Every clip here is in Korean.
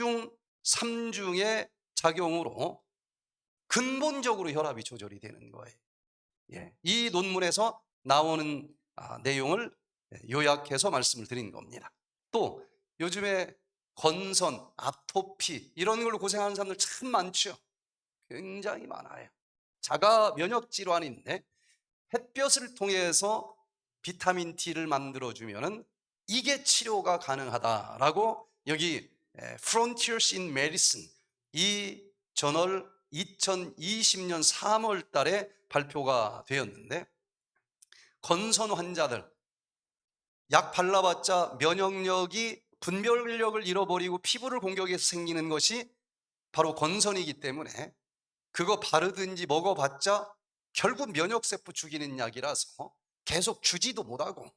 2중, 3중의 작용으로 근본적으로 혈압이 조절이 되는 거예요. 예, 이 논문에서 나오는 아, 내용을 요약해서 말씀을 드린 겁니다. 또 요즘에 건선, 아토피 이런 걸로 고생하는 사람들 참 많죠. 굉장히 많아요. 자가 면역 질환인데 햇볕을 통해서 비타민 D를 만들어 주면은 이게 치료가 가능하다라고 여기 에, Frontiers in Medicine 이 저널 2020년 3월 달에 발표가 되었는데 건선 환자들 약 발라봤자 면역력이 분별력을 잃어버리고 피부를 공격해서 생기는 것이 바로 건선이기 때문에 그거 바르든지 먹어봤자 결국 면역세포 죽이는 약이라서 계속 주지도 못하고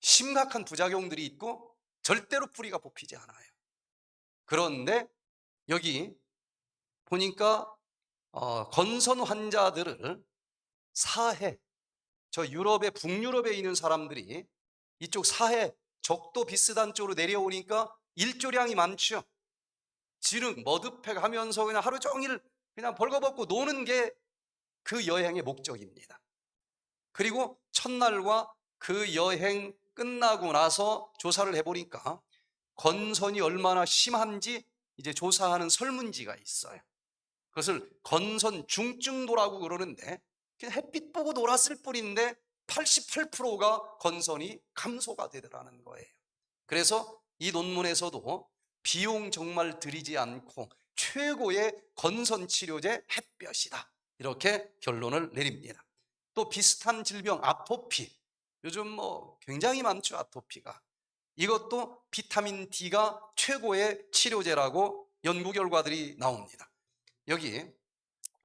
심각한 부작용들이 있고 절대로 뿌리가 뽑히지 않아요. 그런데 여기 보니까 어, 건선 환자들을 사해 저 유럽의 북유럽에 있는 사람들이 이쪽 사해 적도 비슷한 쪽으로 내려오니까 일조량이 많죠. 지름 머드팩 하면서 그냥 하루 종일 그냥 벌거벗고 노는 게 그 여행의 목적입니다. 그리고 첫날과 그 여행 끝나고 나서 조사를 해보니까 건선이 얼마나 심한지 이제 조사하는 설문지가 있어요. 그것을 건선 중증도라고 그러는데 그냥 햇빛 보고 놀았을 뿐인데 88%가 건선이 감소가 되더라는 거예요. 그래서 이 논문에서도 비용 정말 들이지 않고 최고의 건선 치료제 햇볕이다. 이렇게 결론을 내립니다. 또 비슷한 질병 아토피. 요즘 뭐 굉장히 많죠, 아토피가. 이것도 비타민 D가 최고의 치료제라고 연구 결과들이 나옵니다. 여기